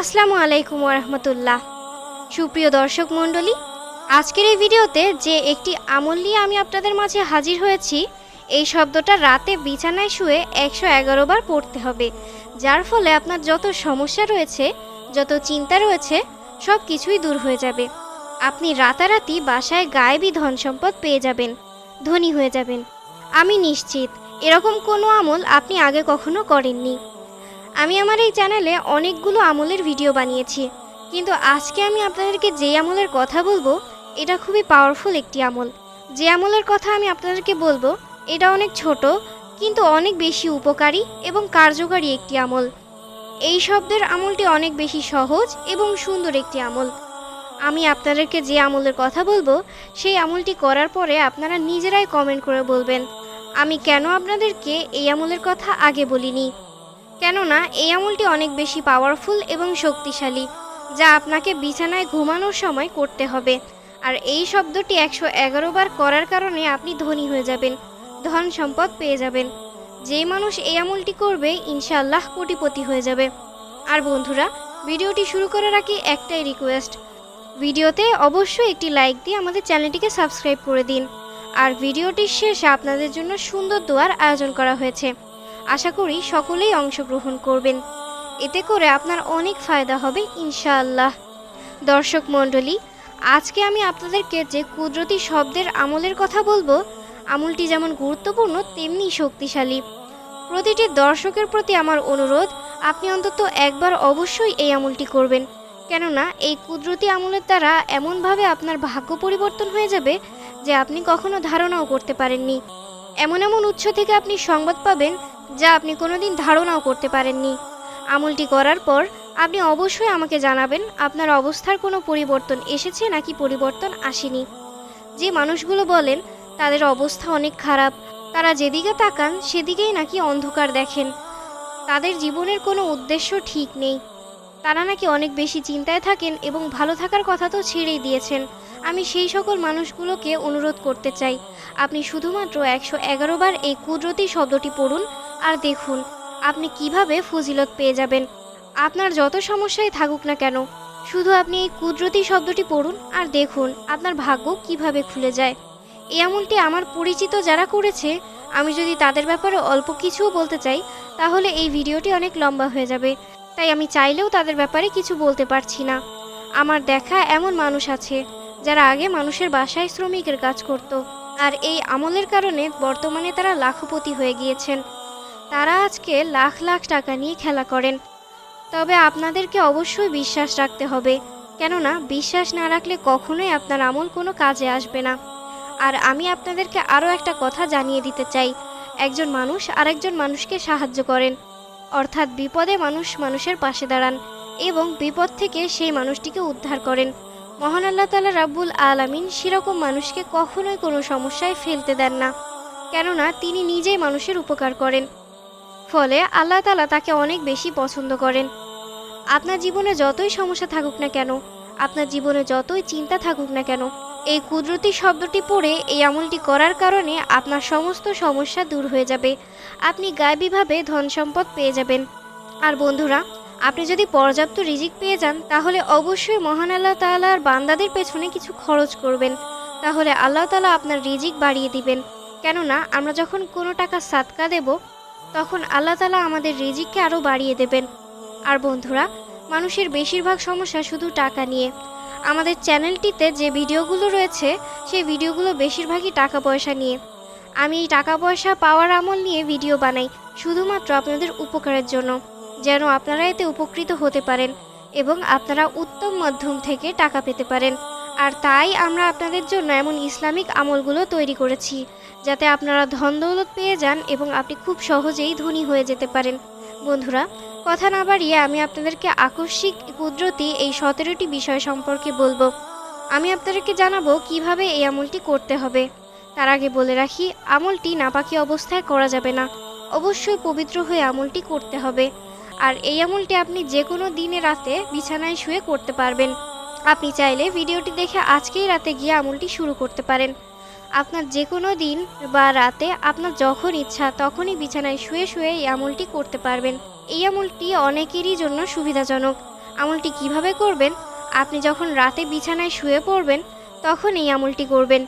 আসসালামু আলাইকুম রহমতুল্লাহ সুপ্রিয় দর্শক মণ্ডলী, আজকের এই ভিডিওতে যে একটি আমল নিয়ে আমি আপনাদের মাঝে হাজির হয়েছি, এই শব্দটা রাতে বিছানায় শুয়ে একশো এগারো বার পড়তে হবে, যার ফলে আপনার যত সমস্যা রয়েছে, যত চিন্তা রয়েছে, সব কিছুই দূর হয়ে যাবে। আপনি রাতারাতি বাসায় গায়েবী ধন সম্পদ পেয়ে যাবেন, ধনী হয়ে যাবেন। আমি নিশ্চিত, এরকম কোনো আমল আপনি আগে কখনো করেননি। আমি আমার এই চ্যানেলে অনেকগুলো আমলের ভিডিও বানিয়েছি। কিন্তু আজকে আমি আপনাদেরকে যে আমলের কথা বলব, এটা খুবই পাওয়ারফুল একটি আমল। যে আমলের কথা আমি আপনাদেরকে বলব, এটা অনেক ছোট, কিন্তু অনেক বেশি উপকারী এবং কার্যকারী একটি আমল। এই শব্দের আমলটি অনেক বেশি সহজ এবং সুন্দর একটি আমল। আমি আপনাদেরকে যে আমলের কথা বলব, সেই আমলটি করার পরে আপনারা নিজেরাই কমেন্ট করে বলবেন, আমি কেন আপনাদেরকে এই আমলের কথা আগে বলিনি? কেননা এই আমলটি অনেক বেশি পাওয়ারফুল এবং শক্তিশালী, যা আপনাকে বিছানায় ঘুমানোর সময় করতে হবে। আর এই শব্দটি একশো এগারো বার করার কারণে আপনি ধনী হয়ে যাবেন, ধন সম্পদ পেয়ে যাবেন। যে মানুষ এই আমলটি করবে, ইনশাআল্লাহ কোটিপতি হয়ে যাবে। আর বন্ধুরা, ভিডিওটি শুরু করার আগে একটাই রিকোয়েস্ট ভিডিওতে অবশ্যই একটি লাইক দিয়ে আমাদের চ্যানেলটিকে সাবস্ক্রাইব করে দিন। আর ভিডিওটির শেষে আপনাদের জন্য সুন্দর দোয়ার আয়োজন করা হয়েছে। আশা করি সকলেই অংশগ্রহণ করবেন। এতে করে আপনার অনেক ফায়দা হবে, ইনশাআল্লাহ। দর্শক মণ্ডলী, আজকে আমি আপনাদেরকে যে কুদরতি শব্দের আমলের কথা বলব, আমলটি যেমন গুরুত্বপূর্ণ, তেমনি শক্তিশালী। প্রতিটি দর্শকের প্রতি আমার অনুরোধ, আপনি অন্তত একবার অবশ্যই এই আমলটি করবেন। কেননা, এই কুদরতি আমলের দ্বারা এমনভাবে আপনার ভাগ্য পরিবর্তন হয়ে যাবে যে আপনি কখনো ধারণাও করতে পারেননি। এমন এমন উৎস থেকে আপনি সংবাদ পাবেন যা আপনি কোনোদিন ধারণাও করতে পারেননি। আমলটি করার পর আপনি অবশ্যই আমাকে জানাবেন আপনার অবস্থার কোনো পরিবর্তন এসেছে নাকি পরিবর্তন আসেনি। যে মানুষগুলো বলেন, তাদের অবস্থা অনেক খারাপ। তারা যেদিকে তাকান, সেদিকেই নাকি অন্ধকার দেখেন। তাদের জীবনের কোনো উদ্দেশ্য ঠিক নেই। তারা নাকি অনেক বেশি চিন্তায় থাকেন এবং ভালো থাকার কথা তো ছেড়েই দিয়েছেন। আমি সেই সকল মানুষগুলোকে অনুরোধ করতে চাই। আপনি শুধুমাত্র একশো এগারো বার এই কুদরতি শব্দটি পড়ুন আর দেখুন, আপনি কীভাবে ফজিলত পেয়ে যাবেন। আপনার যত সমস্যায় থাকুক না কেন, শুধু আপনি এই কুদরতি শব্দটি পড়ুন আর দেখুন আপনার ভাগ্য কীভাবে খুলে যায়। এই আমলটি আমার পরিচিত যারা করেছে, আমি যদি তাদের ব্যাপারে অল্প কিছুও বলতে চাই, তাহলে এই ভিডিওটি অনেক লম্বা হয়ে যাবে। তাই আমি চাইলেও তাদের ব্যাপারে কিছু বলতে পারছি না। আমার দেখা এমন মানুষ আছে যারা আগে মানুষের বাসায় শ্রমিকের কাজ করত আর এই আমলের কারণে বর্তমানে তারা লাখপতি হয়ে গিয়েছেন। তারা আজকে লাখ লাখ টাকা নিয়ে খেলা করেন। তবে আপনাদেরকে অবশ্যই বিশ্বাস রাখতে হবে, কেননা বিশ্বাস না রাখলে কখনোই আপনার আমল কোনো কাজে আসবে না। আর আমি আপনাদেরকে আরও একটা কথা জানিয়ে দিতে চাই, একজন মানুষ আরেকজন মানুষকে সাহায্য করেন। অর্থাৎ বিপদে মানুষ মানুষের পাশে দাঁড়ান এবং বিপদ থেকে সেই মানুষটিকে উদ্ধার করেন। মহান আল্লাহ তালা রাব্বুল আলামিন সেরকম মানুষকে কখনোই কোনো সমস্যায় ফেলতে দেন না, কেননা তিনি নিজেই মানুষের উপকার করেন। ফলে আল্লাহ তালা তাকে অনেক বেশি পছন্দ করেন। আপনার জীবনে যতই সমস্যা থাকুক না কেন, আপনার জীবনে যতই চিন্তা থাকুক না কেন, এই কুদরতি শব্দটি পড়ে এই আমলটি করার কারণে আপনার সমস্ত সমস্যা দূর হয়ে যাবে। আপনি গায়েবীভাবে ধন সম্পদ পেয়ে যাবেন। আর বন্ধুরা আপনি যদি পর্যাপ্ত রিজিক পেয়ে যান, তাহলে অবশ্যই মহান আল্লাহ তাআলার বান্দাদের পেছনে কিছু খরচ করবেন। তাহলে আল্লাহ তাআলা আপনার রিজিক বাড়িয়ে দিবেন। কেননা, আমরা যখন কোনো টাকা সাতকা দেব, তখন আল্লাহ তাআলা আমাদের রিজিককে আরও বাড়িয়ে দেবেন। আর বন্ধুরা, মানুষের বেশিরভাগ সমস্যা শুধু টাকা নিয়ে। আমাদের চ্যানেলটিতে যে ভিডিওগুলো রয়েছে, সেই ভিডিওগুলো বেশিরভাগই টাকা পয়সা নিয়ে। আমি এই টাকা পয়সা পাওয়ার আমল নিয়ে ভিডিও বানাই, শুধুমাত্র আপনাদের উপকারের জন্য। যেন আপনারা এতে উপকৃত হতে পারেন এবং আপনারা উত্তম মাধ্যম থেকে টাকা পেতে পারেন। আর তাই আমরা আপনাদের জন্য এমন ইসলামিক আমলগুলো তৈরি করেছি, যাতে আপনারা ধন দৌলত পেয়ে যান এবং আপনি খুব সহজেই ধনী হয়ে যেতে পারেন। বন্ধুরা, কথা না বাড়িয়ে আমি আপনাদেরকে আকস্মিক কুদরতি এই সতেরোটি বিষয় সম্পর্কে বলব। আমি আপনাদেরকে জানাব কীভাবে এই আমলটি করতে হবে। তার আগে বলে রাখি, আমলটি নাপাকি অবস্থায় করা যাবে না। অবশ্যই পবিত্র হয়ে আমলটি করতে হবে। আর এই আমলটি আপনি যে কোনো দিনে রাতে বিছানায় শুয়ে করতে পারবেন। আপনি চাইলে ভিডিওটি দেখে আজকেই রাতে গিয়ে আমলটি শুরু করতে পারেন। আপনার যে কোনো দিন বা রাতে আপনার যখন ইচ্ছা তখনই বিছানায় শুয়ে শুয়ে এই আমলটি করতে পারবেন। এই আমলটি অনেকেরই জন্য সুবিধাজনক। আমলটি কীভাবে করবেন? আপনি যখন রাতে বিছানায় শুয়ে পড়বেন, তখন এই আমলটি করবেন।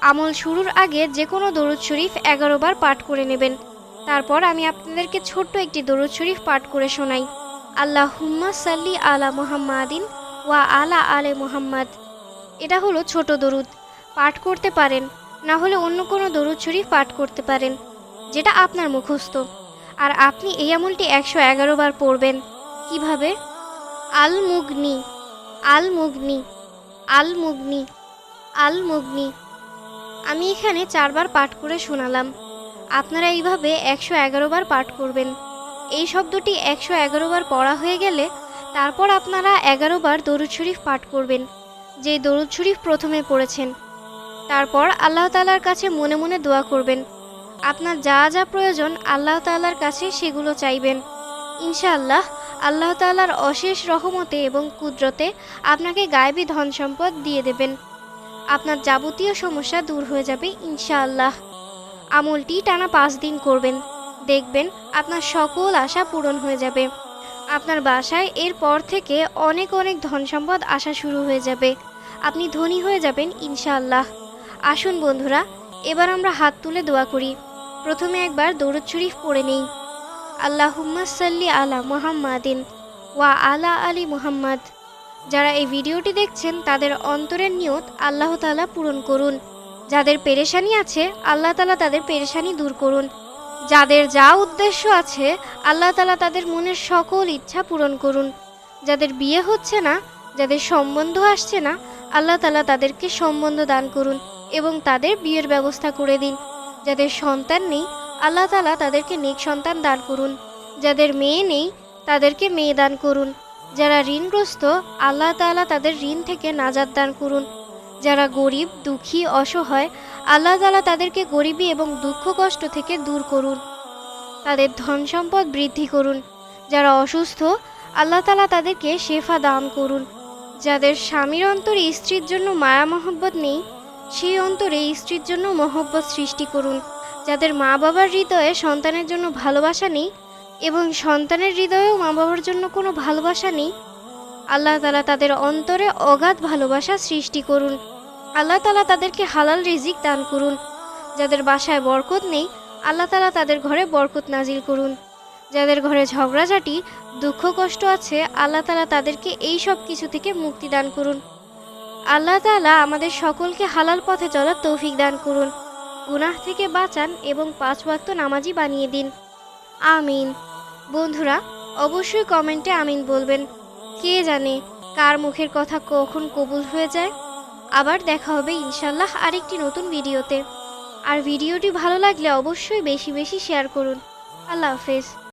আমল শুরুর আগে যে কোনো দরুদ শরীফ এগারো বার পাঠ করে নেবেন। তারপর আমি আপনাদেরকে ছোট্ট একটি দরুদ শরীফ পাঠ করে শোনাই। আল্লাহ হুম্মা সাল্লি আলা মুহাম্মাদিন ওয়া আলা আলে মুহাম্মাদ। এটা হলো ছোট দরুদ। পাঠ করতে পারেন, না হলে অন্য কোনো দরুদ শরীফ পাঠ করতে পারেন, যেটা আপনার মুখস্থ। আর আপনি এই আমলটি একশো এগারো বার পড়বেন। কীভাবে? আল মুগনি আল মুগনি আল মুগনি আল মুগনি আমি এখানে চারবার পাঠ করে শোনালাম। আপনারা এইভাবে একশো এগারো বার পাঠ করবেন। এই শব্দটি একশো এগারো বার পড়া হয়ে গেলে তারপর আপনারা বার দরুদ শরীফ পাঠ করবেন যে দরুদ শরীফ প্রথমে পড়েছেন। তারপর আল্লাহ তালার কাছে মনে মনে দোয়া করবেন। আপনার যা যা প্রয়োজন আল্লাহ তাআলার কাছে সেগুলো চাইবেন। ইনশাআল্লাহ আল্লাহ তাআলার অশেষ রহমতে এবং কুদরতে আপনাকে গায়েবী ধন সম্পদ দিয়ে দেবেন। আপনার যাবতীয় সমস্যা দূর হয়ে যাবে ইনশাআল্লাহ। আমলটি টানা পাঁচ দিন করবেন। দেখবেন আপনার সকল আশা পূরণ হয়ে যাবে। আপনার বাসায় এরপর থেকে অনেক অনেক ধন সম্পদ আসা শুরু হয়ে যাবে। আপনি ধনী হয়ে যাবেন, ইনশাআল্লাহ। আসুন বন্ধুরা, এবার আমরা হাত তুলে দোয়া করি। প্রথমে একবার দৌড়দ শরীফ পড়ে নেই। আল্লাহুম্মা সাল্লি আলা মুহাম্মাদিন ওয়া আলা আলী মুহাম্মাদ। যারা এই ভিডিওটি দেখছেন, তাদের অন্তরের নিয়ত আল্লাহ তাআলা পূরণ করুন। যাদের পেরেশানি আছে, আল্লাহ তাআলা তাদের পেরেশানি দূর করুন। যাদের যা উদ্দেশ্য আছে, আল্লাহ তাআলা তাদের মনের সকল ইচ্ছা পূরণ করুন। যাদের বিয়ে হচ্ছে না, যাদের সম্বন্ধ আসছে না, আল্লাহ তাআলা তাদেরকে সম্বন্ধ দান করুন এবং তাদের বিয়ের ব্যবস্থা করে দিন। যাদের সন্তান নেই, আল্লাহ তালা তাদেরকে নেক সন্তান দান করুন। যাদের মেয়ে নেই, তাদেরকে মেয়ে দান করুন। যারা ঋণগ্রস্ত, আল্লাহ তাআলা তাদের ঋণ থেকে নাজাদ দান করুন। যারা গরিব, দুঃখী, অসহায়, আল্লাহ তাআলা তাদেরকে গরিবী এবং দুঃখ কষ্ট থেকে দূর করুন। তাদের ধন সম্পদ বৃদ্ধি করুন। যারা অসুস্থ, আল্লাহ তাআলা তাদেরকে শেফা দান করুন। যাদের স্বামীর অন্তরে স্ত্রীর জন্য মায়া মহব্বত নেই, সেই অন্তরে স্ত্রীর জন্য মহব্বত সৃষ্টি করুন। যাদের মা বাবার হৃদয়ে সন্তানের জন্য ভালোবাসা নেই এবং সন্তানের হৃদয়েও মা বাবার জন্য কোনো ভালোবাসা নেই, আল্লাহ তালা তাদের অন্তরে অগাধ ভালোবাসা সৃষ্টি করুন। আল্লাহ তালা তাদেরকে হালাল রিজিক দান করুন। যাদের বাসায় বরকত নেই, আল্লাহ তালা তাদের ঘরে বরকত নাজিল করুন। যাদের ঘরে ঝগড়াঝাটি, দুঃখ কষ্ট আছে, আল্লাহ তালা তাদেরকে এই সব কিছু থেকে মুক্তি দান করুন। আল্লাহ তালা আমাদের সকলকে হালাল পথে চলার তৌফিক দান করুন। গুনাহ থেকে বাঁচান এবং পাঁচ ওয়াক্ত নামাজি বানিয়ে দিন। আমিন। বন্ধুরা, অবশ্যই কমেন্টে আমিন বলবেন। কে জানে কার মুখের কথা কখন কবুল হয়ে যায়? আবার দেখা হবে ইনশাল্লাহ আরেকটি নতুন ভিডিওতে। আর ভিডিওটি ভালো লাগলে অবশ্যই বেশি বেশি শেয়ার করুন। আল্লাহ হাফেজ।